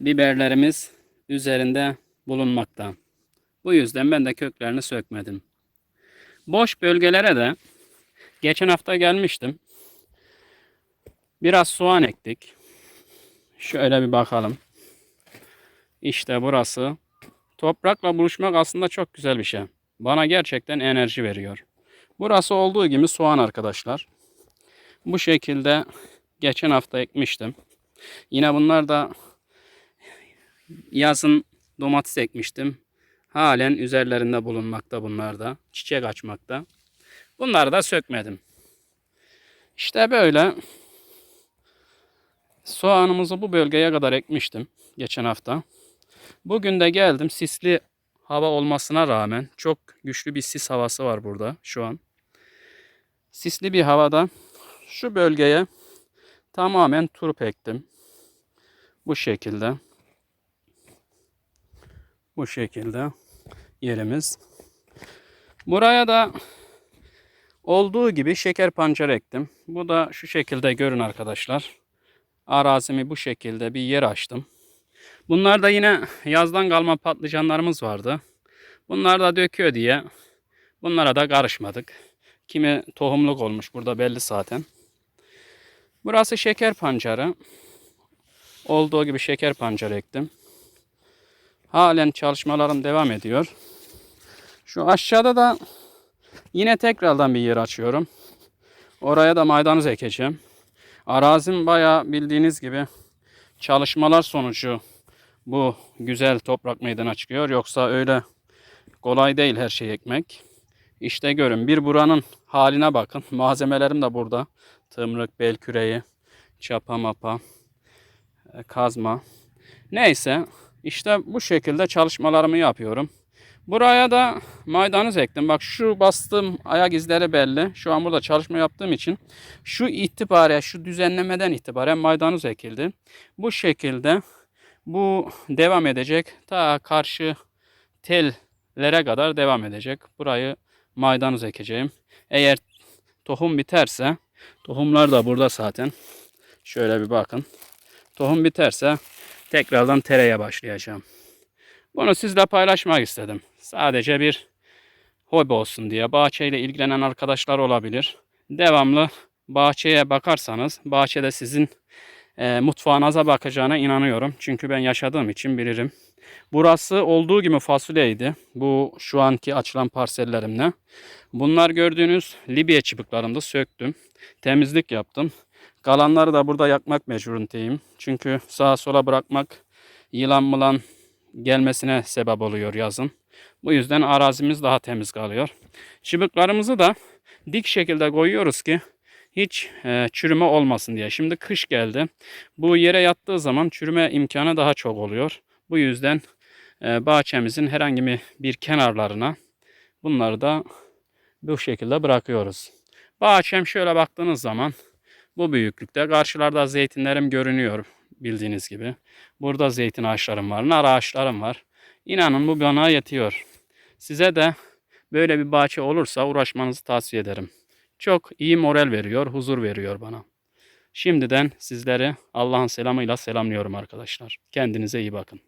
biberlerimiz üzerinde bulunmakta. Bu yüzden ben de köklerini sökmedim. Boş bölgelere de geçen hafta gelmiştim. Biraz soğan ektik. Şöyle bir bakalım. İşte burası. Toprakla buluşmak aslında çok güzel bir şey. Bana gerçekten enerji veriyor. Burası olduğu gibi soğan arkadaşlar. Bu şekilde geçen hafta ekmiştim. Yine bunlar da yazın domates ekmiştim. Halen üzerlerinde bulunmakta bunlar da. Çiçek açmakta. Bunları da sökmedim. İşte böyle soğanımızı bu bölgeye kadar ekmiştim geçen hafta. Bugün de geldim sisli hava olmasına rağmen çok güçlü bir sis havası var burada şu an. Sisli bir havada şu bölgeye tamamen turp ektim. Bu şekilde. Bu şekilde yerimiz. Buraya da olduğu gibi şeker pancar ektim. Bu da şu şekilde görün arkadaşlar. Arazimi bu şekilde bir yer açtım. Bunlar da yine yazdan kalma patlıcanlarımız vardı. Bunlar da döküyor diye bunlara da karışmadık. Kimi tohumluk olmuş burada belli zaten. Burası şeker pancarı. Olduğu gibi şeker pancarı ektim. Halen çalışmalarım devam ediyor. Şu aşağıda da yine tekrardan bir yer açıyorum. Oraya da maydanoz ekeceğim. Arazim bayağı bildiğiniz gibi çalışmalar sonucu bu güzel toprak meydana çıkıyor. Yoksa öyle kolay değil her şeyi ekmek. İşte görün bir buranın haline bakın. Malzemelerim de burada. Tımrık, bel küreği, çapa mapa, e, kazma. Neyse işte bu şekilde çalışmalarımı yapıyorum. Buraya da maydanoz ektim. Bak şu bastığım ayak izleri belli. Şu an burada çalışma yaptığım için şu itibaren, şu düzenlemeden itibaren maydanoz ekildi. Bu şekilde bu devam edecek. Ta karşı tellere kadar devam edecek. Burayı maydanoz ekeceğim. Eğer tohum biterse, tohumlar da burada zaten. Şöyle bir bakın. Tohum biterse tekrardan tereye başlayacağım. Bunu sizle paylaşmak istedim. Sadece bir hobi olsun diye. Bahçeyle ilgilenen arkadaşlar olabilir. Devamlı bahçeye bakarsanız bahçede sizin e, mutfağınıza bakacağına inanıyorum. Çünkü ben yaşadığım için bilirim. Burası olduğu gibi fasulyeydi. Bu şu anki açılan parsellerimle. Bunlar gördüğünüz Libya çıbıklarında söktüm. Temizlik yaptım. Kalanları da burada yakmak mecburundayım. Çünkü sağa sola bırakmak yılan mılan gelmesine sebep oluyor yazın. Bu yüzden arazimiz daha temiz kalıyor. Çıbıklarımızı da dik şekilde koyuyoruz ki hiç e, çürüme olmasın diye. Şimdi kış geldi. Bu yere yattığı zaman çürüme imkanı daha çok oluyor. Bu yüzden e, bahçemizin herhangi bir- kenarlarına bunları da bu şekilde bırakıyoruz. Bahçem şöyle baktığınız zaman bu büyüklükte. Karşılarda zeytinlerim görünüyor bildiğiniz gibi. Burada zeytin ağaçlarım var, nar ağaçlarım var. İnanın bu bana yetiyor. Size de böyle bir bahçe olursa uğraşmanızı tavsiye ederim. Çok iyi moral veriyor, huzur veriyor bana. Şimdiden sizleri Allah'ın selamıyla selamlıyorum arkadaşlar. Kendinize iyi bakın.